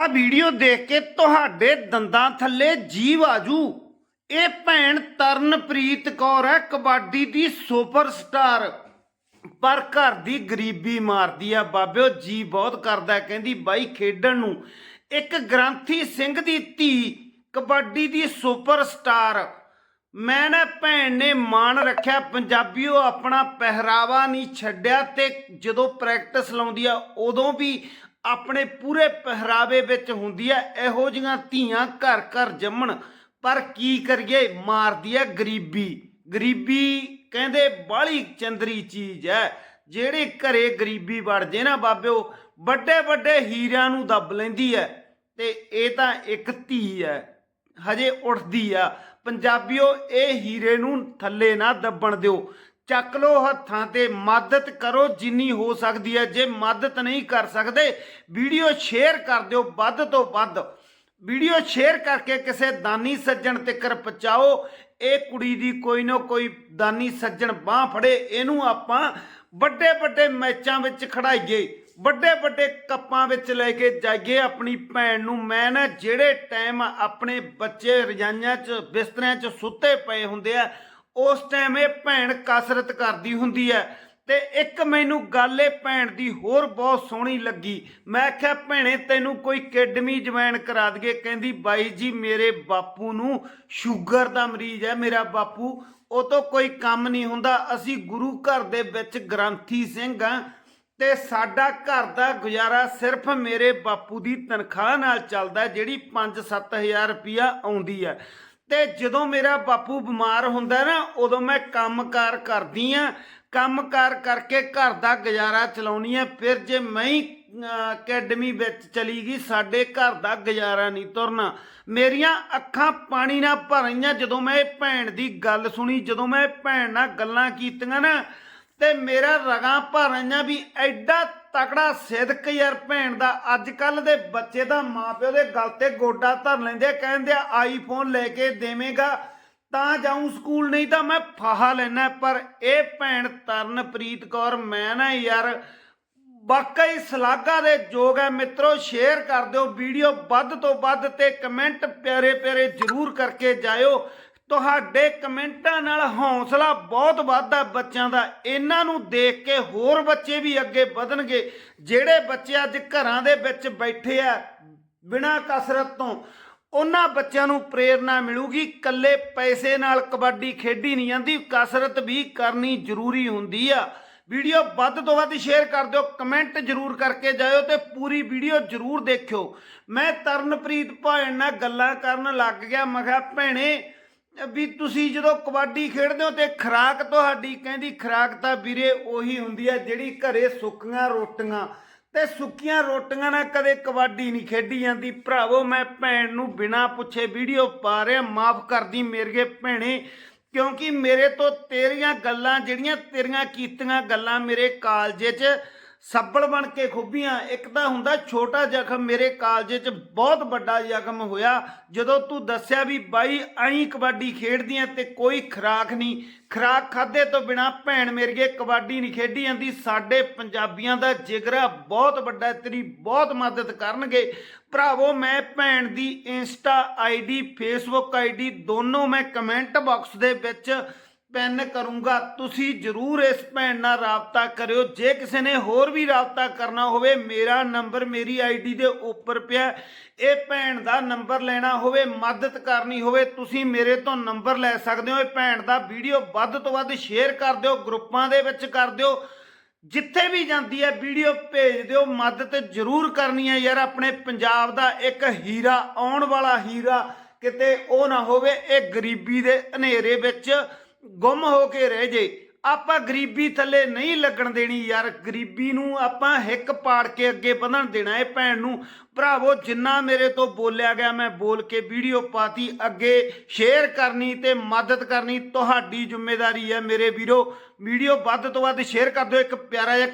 ਆ ਵੀਡੀਓ ਦੇਖ ਕੇ ਤੁਹਾਡੇ ਦੰਦਾਂ ਥੱਲੇ ਜੀਵ ਆਜੂ। ਇਹ ਭੈਣ ਤਰਨਪ੍ਰੀਤ ਕੌਰ ਹੈ, ਕਬੱਡੀ ਦੀ ਸੁਪਰਸਟਾਰ। ਪਰ ਘਰ ਦੀ ਗਰੀਬੀ ਮਾਰਦੀ ਆ। ਬਾਬਿਓ, ਜੀ ਬਹੁਤ ਕਰਦਾ ਕਹਿੰਦੀ ਬਾਈ ਖੇਡਣ ਨੂੰ। ਇੱਕ ਗ੍ਰੰਥੀ ਸਿੰਘ ਦੀ ਧੀ, ਕਬੱਡੀ ਦੀ ਸੁਪਰਸਟਾਰ। ਮੈਂ ਨਾ ਭੈਣ ਨੇ ਮਾਣ ਰੱਖਿਆ, ਪੰਜਾਬੀਓ, ਆਪਣਾ ਪਹਿਰਾਵਾ ਨਹੀਂ ਛੱਡਿਆ ਤੇ ਜਦੋਂ ਪ੍ਰੈਕਟਿਸ ਲਾਉਂਦੀ ਆ, ਉਦੋਂ ਵੀ ਆਪਣੇ ਪੂਰੇ ਪਹਿਰਾਵੇ ਵਿੱਚ ਹੁੰਦੀ ਹੈ, ਇਹੋ ਜੀਆਂ ਧੀਆਂ ਘਰ ਘਰ ਜੰਮਣ। ਪਰ ਕੀ ਕਰੀਏ, ਮਾਰਦੀ ਹੈ ਗਰੀਬੀ। ਗਰੀਬੀ ਕਹਿੰਦੇ ਬਾਹਲੀ ਚੰਦਰੀ ਚੀਜ਼ ਹੈ। ਜਿਹੜੇ ਘਰੇ ਗਰੀਬੀ ਵੜ ਜੇ ਨਾ ਬਾਬਿਓ, ਵੱਡੇ ਵੱਡੇ ਹੀਰਿਆਂ ਨੂੰ ਦੱਬ ਲੈਂਦੀ ਹੈ। ਤੇ ਇਹ ਤਾਂ ਇੱਕ ਧੀ ਹੈ, ਹਜੇ ਉੱਠਦੀ ਆ। ਪੰਜਾਬੀਓ, ਇਹ ਹੀਰੇ ਨੂੰ ਥੱਲੇ ਨਾ ਦੱਬਣ ਦਿਓ। ਚੱਕ ਲੋ ਹੱਥਾਂ ਤੇ, ਮਦਦ ਕਰੋ ਜਿੰਨੀ ਹੋ ਸਕਦੀ ਹੈ। ਜੇ ਮਦਦ ਨਹੀਂ ਕਰ ਸਕਦੇ, ਵੀਡੀਓ ਸ਼ੇਅਰ ਕਰ ਦਿਓ ਵੱਧ ਤੋਂ ਵੱਧ। ਵੀਡੀਓ ਸ਼ੇਅਰ ਕਰਕੇ ਕਿਸੇ ਦਾਨੀ ਸੱਜਣ ਤੱਕਰ ਪਹੁੰਚਾਓ। ਇਹ ਕੁੜੀ ਦੀ ਕੋਈ ਨਾ ਕੋਈ ਦਾਨੀ ਸੱਜਣ ਬਾਹ ਫੜੇ, ਇਹਨੂੰ ਆਪਾਂ ਵੱਡੇ ਵੱਡੇ ਮੈਚਾਂ ਵਿੱਚ ਖੜਾਈਏ, ਵੱਡੇ ਵੱਡੇ ਕੱਪਾਂ ਵਿੱਚ ਲੈ ਕੇ ਜਾਈਏ ਆਪਣੀ ਭੈਣ ਨੂੰ। ਮੈਂ ਨਾ ਜਿਹੜੇ ਟਾਈਮ ਆਪਣੇ ਬੱਚੇ ਰਜਾਈਆਂ 'ਚ ਬਿਸਤਰਿਆਂ 'ਚ ਸੁੱਤੇ ਪਏ ਹੁੰਦੇ ਆ ਉਸ ਟਾਈਮ ਇਹ ਭੈਣ ਕਸਰਤ ਕਰਦੀ ਹੁੰਦੀ ਹੈ ਤੇ ਇੱਕ ਮੈਨੂੰ ਗੱਲ ਇਹ ਭੈਣ ਦੀ ਹੋਰ ਬਹੁਤ ਸੋਹਣੀ ਲੱਗੀ। ਮੈਂ ਆਖਿਆ ਭੈਣੇ ਤੈਨੂੰ ਕੋਈ ਅਕੈਡਮੀ ਜੁਆਇਨ ਕਰਾ ਦਈਏ। ਕਹਿੰਦੀ ਬਾਈ ਜੀ ਮੇਰੇ ਬਾਪੂ ਨੂੰ ਸ਼ੂਗਰ ਦਾ ਮਰੀਜ਼ ਹੈ ਮੇਰਾ ਬਾਪੂ। ਉਹ ਤੋਂ ਕੋਈ ਕੰਮ ਨਹੀਂ ਹੁੰਦਾ। ਅਸੀਂ ਗੁਰੂ ਘਰ ਦੇ ਵਿੱਚ ਗ੍ਰੰਥੀ ਸਿੰਘ ਆ ਤੇ ਸਾਡਾ ਘਰ ਦਾ ਗੁਜ਼ਾਰਾ ਸਿਰਫ ਮੇਰੇ ਬਾਪੂ ਦੀ ਤਨਖਾਹ ਨਾਲ ਚੱਲਦਾ ਹੈ, ਜਿਹੜੀ 5-7000 ਰੁਪਿਆ ਆਉਂਦੀ ਹੈ। ਤੇ ਜਦੋਂ ਮੇਰਾ ਬਾਪੂ ਬਿਮਾਰ ਹੁੰਦਾ ਨਾ, ਉਦੋਂ ਮੈਂ ਕੰਮਕਾਰ ਕਰਦੀ ਆ। ਕੰਮਕਾਰ ਕਰਕੇ ਘਰ ਦਾ ਗੁਜ਼ਾਰਾ ਚਲਾਉਣੀ ਆ। ਫਿਰ ਜੇ ਮੈਂ ਹੀ ਅਕੈਡਮੀ ਵਿੱਚ ਚਲੀ ਗਈ, ਸਾਡੇ ਘਰ ਦਾ ਗੁਜ਼ਾਰਾ ਨਹੀਂ ਤੁਰਨਾ। ਮੇਰੀਆਂ ਅੱਖਾਂ ਪਾਣੀ ਨਾਲ ਭਰੀਆਂ ਜਦੋਂ ਮੈਂ ਇਹ ਭੈਣ ਦੀ ਗੱਲ ਸੁਣੀ, ਜਦੋਂ ਮੈਂ ਭੈਣ ਨਾਲ ਗੱਲਾਂ ਕੀਤੀਆਂ ਨਾ ਤੇ ਮੇਰਾ ਰਗਾਂ ਭਰੀਆਂ ਵੀ ਐਡਾ ਤਕੜਾ ਸਿਦਕ ਯਾਰ ਭੈਣ ਦਾ। ਅੱਜ ਕੱਲ ਦੇ ਬੱਚੇ ਦਾ ਮਾਪਿਓ ਦੇ ਗਲ ਤੇ ਗੋਡਾ ਧਰ ਲੈਂਦੇ ਕਹਿੰਦੇ ਆਈਫੋਨ ਲੈ ਕੇ ਦੇਵੇਂਗਾ, ਤਾਂ ਜਾਊਂ ਸਕੂਲ, ਨਹੀਂ ਤਾਂ ਮੈਂ ਫਾਹਾ ਲੈਣਾ ਪਰ ਇਹ ਭੈਣ ਤਰਨਪ੍ਰੀਤ ਕੌਰ, ਮੈਂ ਨਾ ਯਾਰ ਵਾਕਈ ਸਲਾਗਾ ਦੇ ਯੋਗ ਹੈ। ਮਿੱਤਰੋ ਸ਼ੇਅਰ ਕਰ ਦਿਓ ਵੀਡੀਓ ਵੱਧ ਤੋਂ ਵੱਧ ਤੇ ਕਮੈਂਟ ਪਿਆਰੇ ਪਿਆਰੇ ਜਰੂਰ ਕਰਕੇ ਜਾਇਓ। ਤੁਹਾਡੇ ਕਮੈਂਟਾਂ ਨਾਲ ਹੌਸਲਾ ਬਹੁਤ ਵੱਧਦਾ ਬੱਚਿਆਂ ਦਾ। ਇਹਨਾਂ ਨੂੰ ਦੇਖ ਕੇ ਹੋਰ ਬੱਚੇ ਵੀ ਅੱਗੇ ਵਧਣਗੇ। ਜਿਹੜੇ ਬੱਚੇ ਅੱਜ ਘਰਾਂ ਦੇ ਵਿੱਚ ਬੈਠੇ ਆ, ਬਿਨਾਂ ਕਸਰਤ ਤੋਂ, ਉਹਨਾਂ ਬੱਚਿਆਂ ਨੂੰ ਪ੍ਰੇਰਣਾ ਮਿਲੂਗੀ। ਕੱਲੇ ਪੈਸੇ ਨਾਲ ਕਬੱਡੀ ਖੇਡੀ ਨਹੀਂ ਜਾਂਦੀ, ਕਸਰਤ ਵੀ ਕਰਨੀ ਜ਼ਰੂਰੀ ਹੁੰਦੀ ਆ। ਵੀਡੀਓ ਵੱਧ ਤੋਂ ਵੱਧ ਸ਼ੇਅਰ ਕਰ ਦਿਓ, ਕਮੈਂਟ ਜਰੂਰ ਕਰਕੇ ਜਾਇਓ ਤੇ ਪੂਰੀ ਵੀਡੀਓ ਜਰੂਰ ਦੇਖਿਓ। ਮੈਂ ਤਰਨਪ੍ਰੀਤ ਭਾਣ ਨਾਲ ਗੱਲਾਂ ਕਰਨ ਲੱਗ ਗਿਆ, ਮੈਂ ਕਿਹਾ, ਭੈਣੇ ਵੀ ਤੁਸੀਂ ਜਦੋਂ ਕਬੱਡੀ ਖੇਡਦੇ ਹੋ ਤੇ ਖਰਾਕ ਤੁਹਾਡੀ, ਕਹਿੰਦੀ ਖਰਾਕ ਤਾਂ ਵੀਰੇ ਉਹੀ ਹੁੰਦੀ ਹੈ ਜਿਹੜੀ ਘਰੇ ਸੁੱਕੀਆਂ ਰੋਟੀਆਂ। ਤੇ ਸੁੱਕੀਆਂ ਰੋਟੀਆਂ ਨਾਲ ਕਦੇ ਕਬੱਡੀ ਨਹੀਂ ਖੇਡੀ ਜਾਂਦੀ। ਭਰਾਵੋ, ਮੈਂ ਭੈਣ ਨੂੰ ਬਿਨਾਂ ਪੁੱਛੇ ਵੀਡੀਓ ਪਾ ਰਿਹਾ, ਮਾਫ ਕਰਦੀ ਮੇਰੇ ਭੈਣੇ, ਕਿਉਂਕਿ ਮੇਰੇ ਤੋਂ ਤੇਰੀਆਂ ਗੱਲਾਂ ਜਿਹੜੀਆਂ ਤੇਰੀਆਂ ਕੀਤੀਆਂ ਗੱਲਾਂ ਮੇਰੇ ਕਾਲਜੇ 'ਚ ਸੱਬਲ ਬਣ ਕੇ ਖੁੱਬੀਆਂ ਇੱਕ ਤਾਂ ਹੁੰਦਾ ਛੋਟਾ ਜ਼ਖਮ ਮੇਰੇ ਕਾਲਜੇ 'ਚ ਬਹੁਤ ਵੱਡਾ ਜ਼ਖਮ ਹੋਇਆ। ਜਦੋਂ ਤੂੰ ਦੱਸਿਆ ਵੀ ਬਾਈ ਐਂ ਕਬੱਡੀ ਖੇਡਦੀਆਂ ਤੇ ਕੋਈ ਖਰਾਕ ਨਹੀਂ। ਖਰਾਕ ਖਾਦੇ ਤੋਂ ਬਿਨਾ ਭੈਣ ਮੇਰੀਏ ਕਬੱਡੀ ਨਹੀਂ ਖੇਡੀ ਜਾਂਦੀ। ਸਾਡੇ ਪੰਜਾਬੀਆਂ ਦਾ ਜਿਗਰਾ ਬਹੁਤ ਵੱਡਾ ਹੈ, ਤੇਰੀ ਬਹੁਤ ਮਦਦ ਕਰਨਗੇ। ਭਰਾਵੋ ਮੈਂ ਭੈਣ ਦੀ ਇੰਸਟਾ ਆਈਡੀ ਫੇਸਬੁੱਕ ਆਈਡੀ ਦੋਨੋਂ ਮੈਂ ਕਮੈਂਟ ਬਾਕਸ ਦੇ ਵਿੱਚ ਪੈਨ ਕਰੂੰਗਾ, ਤੁਸੀਂ ਜਰੂਰ ਇਸ ਭੈਣ ਨਾਲ ਰਾਬਤਾ ਕਰਿਓ। ਜੇ ਕਿਸੇ ਨੇ ਹੋਰ ਵੀ ਰਾਬਤਾ ਕਰਨਾ ਹੋਵੇ, ਮੇਰਾ ਨੰਬਰ ਮੇਰੀ ਆਈਡੀ ਦੇ ਉੱਪਰ ਪਿਆ ਇਹ ਭੈਣ ਦਾ ਨੰਬਰ ਲੈਣਾ ਹੋਵੇ, ਮਦਦ ਕਰਨੀ ਹੋਵੇ, ਤੁਸੀਂ ਮੇਰੇ ਤੋਂ ਨੰਬਰ ਲੈ ਸਕਦੇ ਹੋ। ਇਹ ਭੈਣ ਦਾ ਵੀਡੀਓ ਵੱਧ ਤੋਂ ਵੱਧ ਸ਼ੇਅਰ ਕਰ ਦਿਓ, ਗਰੁੱਪਾਂ ਦੇ ਵਿੱਚ ਕਰ ਦਿਓ। ਜਿੱਥੇ ਵੀ ਜਾਂਦੀ ਹੈ, ਵੀਡੀਓ ਭੇਜ ਦਿਓ। ਮਦਦ ਜ਼ਰੂਰ ਕਰਨੀ ਹੈ ਯਾਰ, ਆਪਣੇ ਪੰਜਾਬ ਦਾ ਇੱਕ ਹੀਰਾ, ਆਉਣ ਵਾਲਾ ਹੀਰਾ। ਕਿਤੇ ਉਹ ਨਾ ਹੋਵੇ, ਇਹ ਗਰੀਬੀ ਦੇ ਹਨੇਰੇ ਵਿੱਚ ਗੁੰਮ ਹੋ ਕੇ ਰਹਿ ਜੇ। ਆਪਾਂ ਗਰੀਬੀ ਥੱਲੇ ਨਹੀਂ ਲੱਗਣ ਦੇਣੀ ਯਾਰ। ਗਰੀਬੀ ਨੂੰ ਆਪਾਂ ਹਿੱਕ ਪਾੜ ਕੇ ਅੱਗੇ ਵਧਣ ਦੇਣਾ ਹੈ ਭੈਣ ਨੂੰ। ਭਰਾਵੋ, ਜਿੰਨਾ ਮੇਰੇ ਤੋਂ ਬੋਲਿਆ ਗਿਆ, ਮੈਂ ਬੋਲ ਕੇ ਵੀਡੀਓ ਪਾਤੀ, ਅੱਗੇ ਸ਼ੇਅਰ ਕਰਨੀ ਤੇ ਮਦਦ ਕਰਨੀ, ਤੁਹਾਡੀ ਜ਼ਿੰਮੇਵਾਰੀ ਹੈ ਮੇਰੇ ਵੀਰੋ। ਵੀਡੀਓ ਵੱਧ ਤੋਂ ਵੱਧ ਸ਼ੇਅਰ ਕਰ ਦਿਓ। ਇੱਕ ਪਿਆਰਾ ਜਿਹਾ